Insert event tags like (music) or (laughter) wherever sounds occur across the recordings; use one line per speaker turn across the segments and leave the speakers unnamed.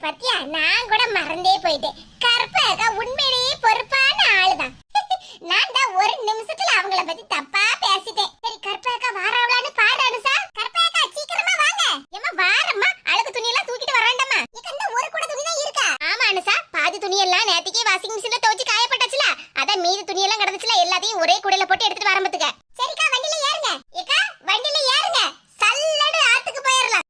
பத்தியா? நான் கூட மறந்தே போயிட்டேன். கருப்பு உண்மையிலேயே பொறுப்பான ஆளுதான். (laughs) நான் தான் ஒரு நிமிஷத்துல அவங்கள பத்தி தப்பா பேசிட்டேன். சரி கருப்பு வாராவளான்னு பாரு அனுசா கருப்பு சீக்கிரமா வாங்க. ஏமா வாரம்மா. அழுக்கு துணியெல்லாம் தூக்கிட்டு வரேன்டமா இந்த ஒரு கூட துணி தான் இருக்கா? ஆமா அனுசா பாதி துணியெல்லாம் நேத்திக்கே வாஷிங் மிஷின்ல துவைச்சு காயப்பட்டாச்சுல. அதான் மீதி துணியெல்லாம் கிடந்துச்சுல. எல்லாத்தையும் ஒரே கூடையில போட்டு எடுத்துட்டு வரம்பத்துக்க சரிக்கா வண்டியில ஏறுங்க ஏக்கா வண்டியில ஏறுங்க சல்லடு ஆத்துக்கு போயிரலாம்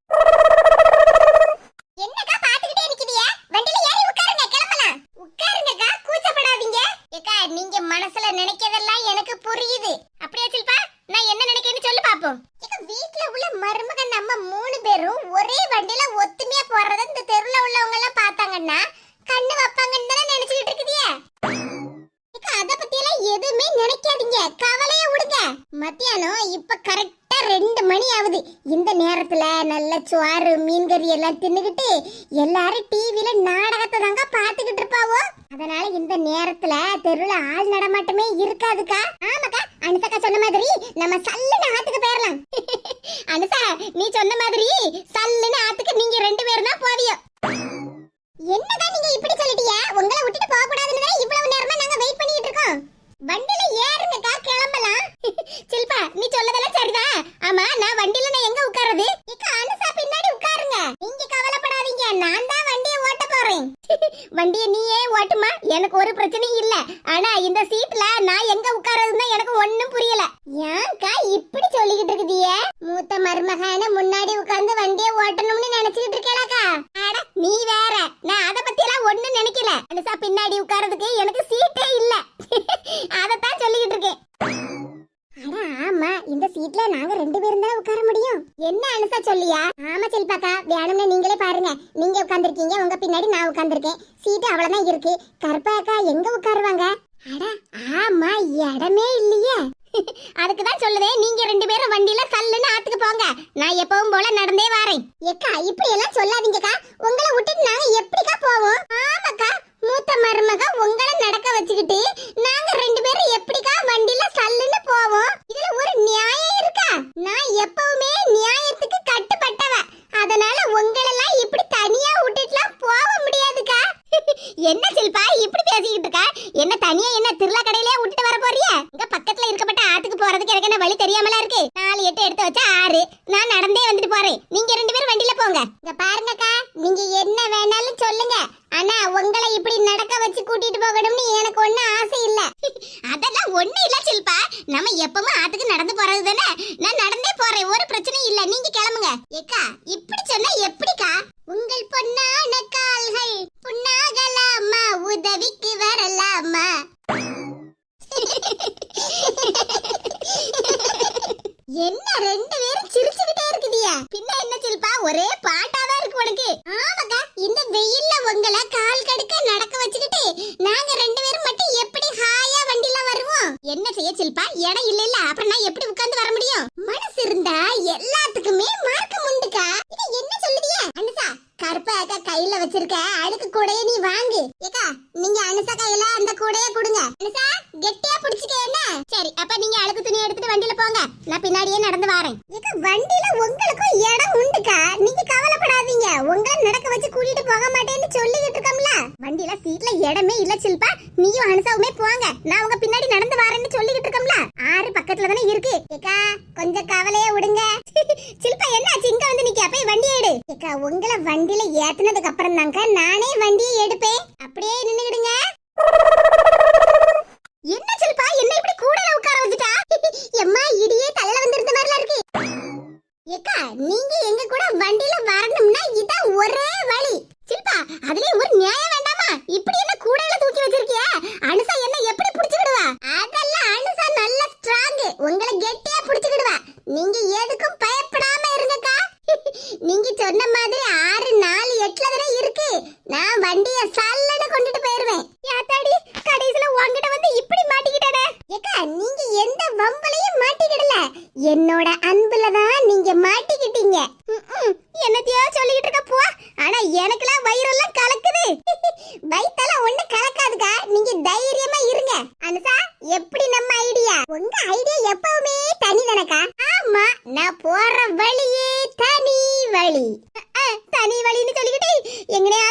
என்னக்கா பாத்துக்கிட்டே நிக்கிறியா வண்டியில ஏறி உட்காருங்க கிளம்பலாம் உட்காருங்கக்கா கூச்சப்படாதீங்க ஏக்கா நீங்க மனசுல நினைக்கிறதெல்லாம் எனக்கு புரியுது அப்படியே சில்பா நான் என்ன நினைக்கிறேன்னு சொல்லு பாப்போம். ஏக்கா வீட்ல உள்ள மருமகன் நம்ம மூணு பேரும் ஒரே வண்டியில ஒத்துமையா போறத இந்த தெருவுல உள்ளவங்க எல்லாம் பார்த்தாங்கன்னா கண்ணு வைப்பாங்கன்னு தானே நினைச்சுக்கிட்டு இருக்குதியே. அத பத்தியெல்லாம் எதுவுமே நினைக்காதீங்க. கவலைய விடுங்க. மத்தியானம் இப்ப கரெக்டா ரெண்டு மணி ஆகுது. இந்த நேரத்துல நல்ல சோறு மீன் கறி எல்லாம் தின்னுகிட்டு எல்லாரும் டிவில நாடகத்தை தாங்க பாத்துக்கிட்டு இருப்பாவோ? அதனால இந்த நேரத்துல தெருல ஆள் நடமாட்டமே இருக்காதுக்கா. ஆமாக்கா அனுசக்கா சொன்ன மாதிரி நம்ம சல்லுன்னு ஆத்துக்கு போயிடலாம் (laughs) அனுசா நீ சொன்ன மாதிரி சல்லுன்னு ஆத்துக்கு நீங்க ரெண்டு பேரும் தான் போவியோ என்னதான் நீங்க இப்படி சொல்லிட்டீங்க? உங்களை விட்டுட்டு போக கூடாதுன்னு தான் இவ்வளவு நேரமா நாங்க வெயிட் பண்ணிட்டு இருக்கோம் வண்டில ஏறுங்கக்கா கிளம்பலாம் சில்பா நீ சொல்லதெல்லாம் சரிதான் ஆமா நான் வண்டில நான் எங்க உட்காருது இக்க அனுசா பின்னாடி உட்காருங்க நீங்க கவலைப்படாதீங்க நான் தான் வண்டியை ஓட்ட போறேன் வண்டியை நீயே ஓட்டுமா எனக்கு ஒரு பிரச்சனையும் இல்ல ஆனா இந்த சீட்ல நான் எங்க உட்காரதுன்னா எனக்கு ஒண்ணும் புரியல ஏன்க்கா இப்படி சொல்லிக்கிட்டு இருக்குதியே மூத்த மருமகான முன்னாடி உட்கார்ந்து வண்டியை ஓட்டணும்னு நினைச்சுக்கிட்டு இருக்கேலக்கா அட நீ வேற. நான் அத பத்தி எல்லாம் ஒண்ணும் நினைக்கல. அனுசா பின்னாடி உட்கார்றதுக்கு எனக்கு சீட்டே இல்ல. (laughs) அதத்தான் சொல்லிக்கிட்டு இருக்கேன். அட ஆமா. இந்த சீட்ல நாங்க ரெண்டு பேரும் தான் உட்கார முடியும்? என்ன அனுசா சொல்லியா? ஆமா செல்பாக்கா. வேணும்னு நீங்களே பாருங்க. நீங்க உட்கார்ந்துருக்கீங்க உங்க பின்னாடி நான் உட்கார்ந்துருக்கேன். சீட் அவ்வளவுதான் இருக்கு. கருப்பாக்கா எங்க உட்காருவாங்க? அட ஆமா இடமே இல்லையே. (laughs) அதுக்கு தான் சொல்லுதே நீங்க ரெண்டு பேரும் வண்டியில சல்லுன்னு ஆத்துக்கு போங்க. நான் எப்பவும் போல நடந்தே வாரேன். ஏக்கா இப்படி எல்லாம் சொல்லாதீங்கக்கா. உங்களை விட்டுட்டு நாங்க எப்படிக்கா போவோம்? ஆமாக்கா மூத்த மருமக உங்களை நடக்க வச்சுக்கிட்டு நாங்க ரெண்டு பேரும் எப்படிக்கா வண்டியில சல்லுன்னு போவோம் இதுல ஒரு நியாயம் இருக்கா நான் எப்பவுமே நியாயத்துக்கு கட்டுப்பட்டவ அதனால உங்களெல்லாம் இப்படி தனியா விட்டுட்டுலாம் போக முடியாதுக்கா என்ன சில்பா இப்படி பேசிக்கிட்டு இருக்கா என்ன தனியா என்ன திருவிழா கடையிலே விட்டுட்டு வர போறியா இங்க பக்கத்துல இருக்கப்பட்ட ஆத்துக்கு போறதுக்கு தெரியாமலா இருக்கு? நாலு எட்டு எடுத்து வச்சா ஆறு. நான் நடந்தே வந்துட்டு போறேன். நீங்க ரெண்டு பேரும் வண்டியில போங்க. இங்க பாருங்கக்கா நீங்க என்ன வேணாலும் சொல்லுங்க. ஆனா உங்களை இப்படி நடக்க வச்சு கூட்டிட்டு போகணும்னு எனக்கு ஒண்ணு ஆசை இல்ல. (laughs) அதெல்லாம் ஒண்ணு இல்ல சில்பா. நம்ம எப்பவும் ஆத்துக்கு நடந்து போறது தானே நான் நடந்தே போறேன். ஒரு பிரச்சனையும் இல்ல. நீங்க கிளம்புங்க. ஏக்கா இப்படி சொன்னா எப்படி உங்கள் பொன்னான கால்கள் புண்ணாகலாமா உதவிக்கு வரலாமா என்ன ரெண்டு பேரும் சிரிச்சுக்கிட்டே இருக்குதியா பின்ன என்ன சில்பா ஒரே பாட்டாதான் இருக்கு உனக்கு ஆமாக்கா இந்த வெயில்ல உங்களை கால் கடுக்க நடக்க வச்சுக்கிட்டு நாங்க ரெண்டு பேரும் மட்டும் எப்படி ஹாயா வண்டில வருவோம் என்ன செய்ய சில்பா இடம் இல்ல இல்ல அப்புறம் நான் எப்படி உட்கார்ந்து வர முடியும் மனசு இருந்தா எல்லாத்துக்குமே மார்க்கம் உண்டுக்கா இது என்ன சொல்லுதியா அனுசா கருப்பா அக்கா கையில வச்சிருக்க அழுக்கு கூடைய நீ வாங்கு ஏக்கா நீங்க அனுசா கையில அந்த கூடைய கொடுங்க அனுசா கெட்டியா பிடிச்சுக்க என்ன சரி அப்ப நீங்க அழுக்கு துணி எடுத்துட்டு வண்டியில போங்க நான் பின்னாடியே நடந்து வரேன். இது வண்டியில உங்களுக்கும் இடம் உண்டுக்கா? நீங்க கவலைப்படாதீங்க. உங்களை நடக்க வச்சு கூட்டிட்டு போக மாட்டேன்னு சொல்லிக்கிட்டு இருக்கோம்ல. வண்டியில சீட்ல இடமே இல்ல சில்பா. நீயும் அனுசாவுமே போங்க. நான் உங்க பின்னாடி நடந்து வரேன்னு சொல்லிக்கிட்டு இருக்கோம்ல. ஆறு பக்கத்துல தானே இருக்கு. ஏக்கா கொஞ்சம் கவலையே விடுங்க. (laughs) சில்பா என்னாச்சு? இங்க வந்து நிக்க போய் வண்டி எடு. ஏக்கா உங்களை வண்டியில ஏத்துனதுக்கு அப்புறம் தாங்க நானே வண்டியை எடுப்பேன். என்னோட அன்புல தான் நீங்க மாட்டிக்கிட்டீங்க. என்னத்தையோ சொல்லிட்டு இருக்க போ. ஆனா எனக்குலாம் வயிறெல்லாம் கலக்குது. (laughs) வயிற்றெல்லாம் ஒண்ணு கலக்காதுக்கா. நீங்க தைரியமா இருங்க. அனுசா எப்படி நம்ம ஐடியா? உங்க ஐடியா எப்பவுமே தனி தானக்கா? ஆமா நான் போற வழியே தனி வழி. தனி வழின்னு சொல்லிக்கிட்டே எங்கனையா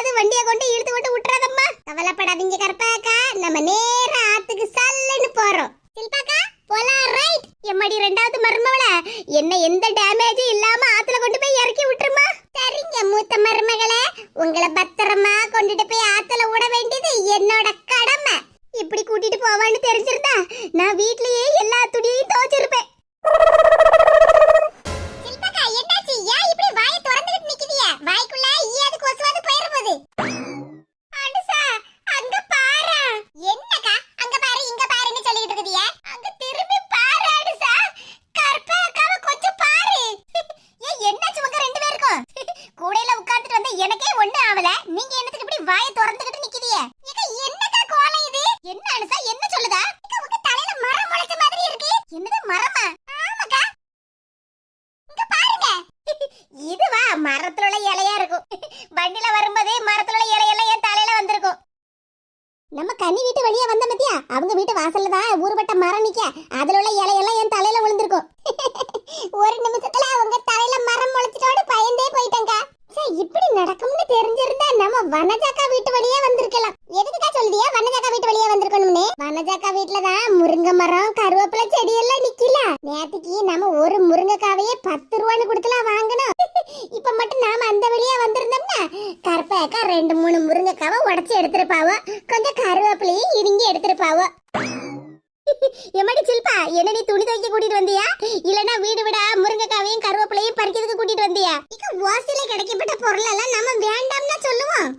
தண்ணி வீட்டு வழியா வந்த மத்தியா? அவங்க வீட்டு வாசல்ல தான் ஊறுபட்ட மரம் நிக்க. அதுல உள்ள இலையெல்லாம் என் தலையில விழுந்திருக்கும். (laughs) ஒரு நிமிஷத்துல அவங்க தலையில மரம் முளைச்சிட்டோட பயந்தே போயிட்டேங்க சார் இப்படி நடக்கும்னு தெரிஞ்சிருந்தா நம்ம வனஜாக்கா வீட்டு வழியே வந்திருக்கலாம். எதுக்குக்கா சொல்லுதியா? வனஜாக்கா வீட்டு வழியா வந்திருக்கணும்னு. வனஜாக்கா வீட்டுல தான் முருங்கை மரம் கருவேப்பிலை செடி எல்லாம் நிக்கல. நேத்துக்கு நம்ம ஒரு முருங்கைக்காவையே பத்து ரூபான்னு கொடுத்துலாம் வாங்கணும் இப்ப மட்டும் நாம அந்த வழியா வந்திருந்தோம்னா கருப்பாக்கா ரெண்டு மூணு முருங்கைக்காவை உடைச்சு எடுத்திருப்பாவோ. கொஞ்சம் கருவேப்பிலையும் இடுங்கி எடுத்திருப்பாவோ. எம்மாடி சில்பா என்ன நீ துணி துவைக்க கூட்டிட்டு வந்தியா? இல்லனா வீடு விடா முருங்கைக்காவையும் கருவேப்பிலையும் பறிக்கிறதுக்கு கூட்டிட்டு வந்தியா? இக்க ஓசில கிடைக்கப்பட்ட பொருள் எல்லாம் நம்ம வேண்டாம்னு சொல்லுவோம்.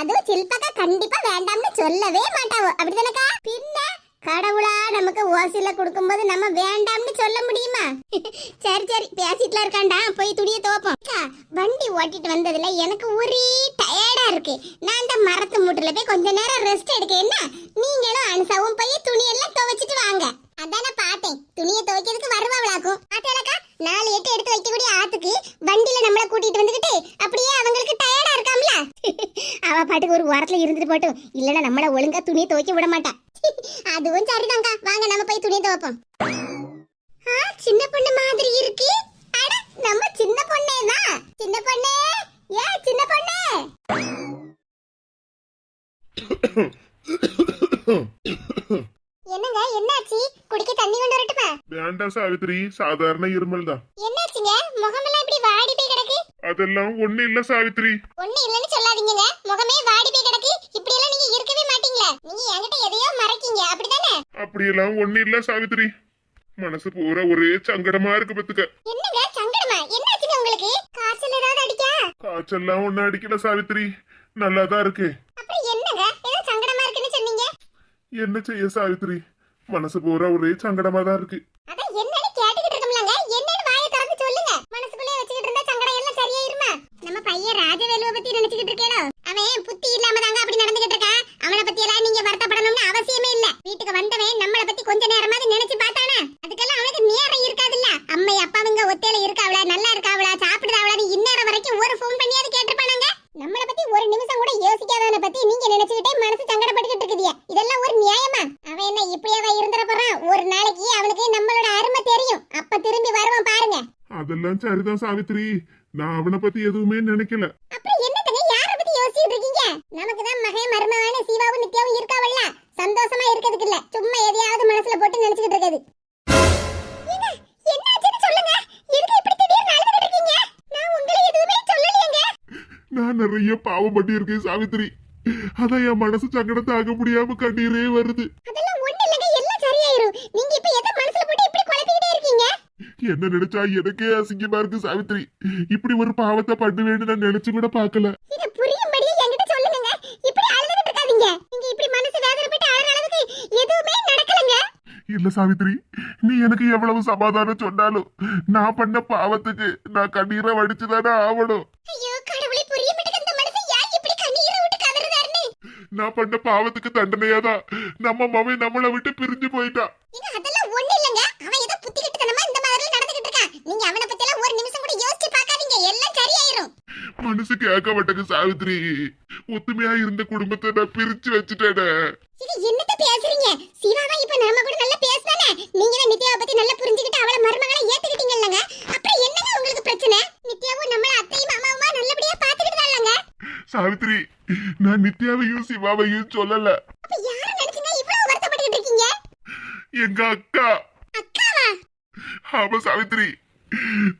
அதுவும் சில்பாக்கா கண்டிப்பா வேண்டாம்னு சொல்லவே மாட்டாவோ. அப்படிதானக்கா? பின்ன கடவுளா நமக்கு ஓசில கொடுக்கும்போது நம்ம வேண்டாம்னு சொல்ல முடியுமா? (laughs) சரி சரி பேசிட்டுல இருக்காண்டா போய் துணியை துவைப்போம். அக்கா, வண்டி ஓட்டிட்டு வந்ததுல எனக்கு ஒரே டயர்டா இருக்கு. நான் இந்த மரத்து மூட்டுல போய் கொஞ்ச நேரம் ரெஸ்ட் எடுக்க என்ன? நீங்களும் அனுசாவும் போய் துணியெல்லாம் துவைச்சிட்டு வாங்க. அதானே பார்த்தேன். துணியை துவைக்கிறதுக்கு வருவாங்களாக்கும் ஆத்தாலக்கா நாலு எட்டு எடுத்து வைக்கக்கூடிய ஆத்துக்கு வண்டியில நம்மள கூட்டிட்டு வந்துகிட்டு அப்படியே அவங்களுக்கு டயர்டா இருக்காம்ல? (laughs) அவ பாட்டுக்கு ஒரு வாரத்துல இருந்துட்டு போட்டும். இல்லைன்னா நம்மள ஒழுங்கா துணியை துவைக்க விட மாட்டா. அதுவும் சரிதாங்க வாங்க நம்ம போய் துணியை துவைப்போம். சின்ன பொண்ணு மாதிரி இருக்கு. அட நம்ம சின்ன பொண்ணே தான் சின்ன பொண்ணே? ஏ சின்ன பொண்ணே? என்னங்க என்னாச்சு? குடிக்க தண்ணி கொண்டு வரட்டுமா?
வேண்டாம் சாவித்திரி சாதாரண இருமல் தான்
என்னாச்சுங்க? முகமெல்லாம் இப்படி வாடி போய் கிடக்கு?
அதெல்லாம் ஒண்ணு இல்ல சாவித்திரி.
ஒண்ணு இல்லைன்னு சொல்லாதீங்கங்க. முகமே வாடி போய் கிடக்கு. இப்படி எல்லாம் நீங்க இருக்கவே மாட்டீங்களே? நீங்க என்கிட்ட எதையோ மறைக்கீங்க. அப்படிதானே
அப்படியெல்லாம் ஒண்ணு இல்ல சாவித்திரி. மனசு பூரா ஒரே சங்கடமா இருக்கு பத்துக்க.
என்னங்க சங்கடமா? என்னாச்சுங்க உங்களுக்கு? காய்ச்சல் ஏதாவது அடிக்கா?
காய்ச்சல்லாம் ஒண்ணு அடிக்கல சாவித்திரி. நல்லாதான் இருக்கு.
அப்புறம் என்னங்க? ஏதோ சங்கடமா இருக்குன்னு சொன்னீங்க.
என்ன செய்ய சாவித்திரி? மனசு பூரா ஒரே சங்கடமா தான் இருக்கு
அதான் என்னன்னு கேட்டுக்கிட்டு இருக்கோம்லங்க என்னன்னு வாயை திறந்து சொல்லுங்க மனசுக்குள்ளே வச்சுக்கிட்டு இருந்தா சங்கடம் எல்லாம் சரியாயிருமா நம்ம பையன் ராஜவேலுவை பத்தி நினைச்சுக்கிட்டு இருக்கேனோ அவன் புத்தி இல்லாம தாங்க அப்படி நடந்துகிட்டு இருக்கான் அவனை பத்தி எல்லாம் நீங்க வருத்தப்படணும்னு அவசியமே இல்ல வீட்டுக்கு வந்தவன் நம்மள பத்தி கொஞ்ச நேரமாவது நினைச்சு பார்த்தானா அதுக்கெல்லாம் அவனுக்கு நேரம் இருக்காதுல்ல அம்மை அப்பாவுங்க ஒத்தையில இருக்காவளா நல்லா இருக்காவளா சாப்பிடுறாவளான்னு இந்நேரம் வரைக்கும் ஒரு ஃபோன் பண்ணியாவது கேட்டிருப்பானாங்க நம்மள பத்தி ஒரு நிமிஷம் கூட யோசிக்காதவனை பத்தி நீங்க நினைச்சுக்கிட்டே மனசு சங்கடப்பட்டுக்கிட்டு இருக்குதியா இதெல்லாம் ஒரு நியாயமா அவன் என்ன இப்படியாவா இருந்துட போறான் ஒரு நாளைக்கு அவனுக்கு நம்மளோட அருமை தெரியும் அப்ப திரும்பி வருவான் பாருங்க.
அதெல்லாம் சரிதான் சாவித்திரி நான் அவனை பத்தி எதுவுமே நினைக்கல.
அப்புறம் என்னத்தங்க யார பத்தி யோசிச்சுட்டு இருக்கீங்க? நமக்கு தான் மகன் மருமவான சீவாவும் நித்யாவும் இருக்காவல்ல? சந்தோஷமா இருக்கிறதுக்கு இல்ல. சும்மா எதையாவது மனசுல போட்டு நினைச்சுக்கிட்டு இருக்குது நான்
நிறைய பாவம் பண்ணி இருக்கேன் சாவித்திரி அதான் என் மனசு சங்கடம் தாங்க முடியாம கண்ணீரே வருது.
அதெல்லாம் ஒண்ணு இல்லைங்க. எல்லாம் சரியாயிரும். நீங்க
என்ன நினைச்சா எனக்கே அசிங்கமா இருக்கு சாவித்திரி இப்படி ஒரு பாவத்தை பண்ணுவேன்னு நான் நினைச்சு கூட பார்க்கல.
இத புரியும்படியே என்கிட்ட சொல்லுங்க இப்படி அழுதுகிட்டு இருக்காதீங்க. நீங்க இப்படி மனசு வேதனைப்பட்டு அழற அளவுக்கு எதுவுமே நடக்கலங்க.
இல்ல சாவித்திரி நீ எனக்கு எவ்வளவு சமாதானம் சொன்னாலும் நான் பண்ண பாவத்துக்கு நான் கண்ணீரை வடிச்சுதானே ஆகணும்
ஐயோ கடவுளே புரிய மாட்டேங்குது. இந்த மனுஷன் ஏன் இப்படி கண்ணீரை விட்டு கதறுதாருன்னு
நான் பண்ண பாவத்துக்கு தண்டனையாதான். நம்ம மவன் நம்மளை விட்டு பிரிஞ்சு
அதெல்லாம் ஒண்ணு இல்லங்க அவன் ஏதோ புத்தி கிட்டத்தனமா இந்த மாதிரி நடந்துகிட்டு இருக்கான் நீங்க அவனை பத்தி எல்லாம் ஒரு நிமிஷம் கூட யோசிச்சு பார்க்காதீங்க எல்லாம் சரியாயிரும்
மனசு கேட்க மாட்டேங்க சாவித்திரி ஒத்துமையா இருந்த குடும்பத்தை நான் பிரிச்சு வச்சுட்டேனே.
இது என்னத்த பேசுறீங்க? சிவாவா இப்ப நம்ம கூட நல்லா பேசுதானே? நீங்க தான் நித்யாவை பத்தி நல்லா புரிஞ்சுக்கிட்டு அவளை மருமகளை ஏத்துக்கிட்டீங்கல்லங்க. அப்புறம் என்னங்க உங்களுக்கு பிரச்சனை? நித்யாவும் நம்மள அத்தையும் மாமாவுமா நல்லபடியா பாத்துக்கிட்டு தான்லங்க
சாவித்திரி நான் நித்யாவையும் சிவாவையும் சொல்லல.
அப்ப யார நினைச்சுங்க இவ்வளவு இருக்கீங்க?
எங்க அக்கா.
அக்காவா?
ஆமா சாவித்ரி.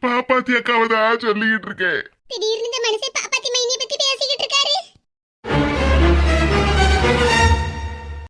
பாப்பாத்தி அக்காவை தான் சொல்லிக்கிட்டு இருக்கேன்.
திடீர்னு இந்த மனசை பாப்பாத்தி மைனி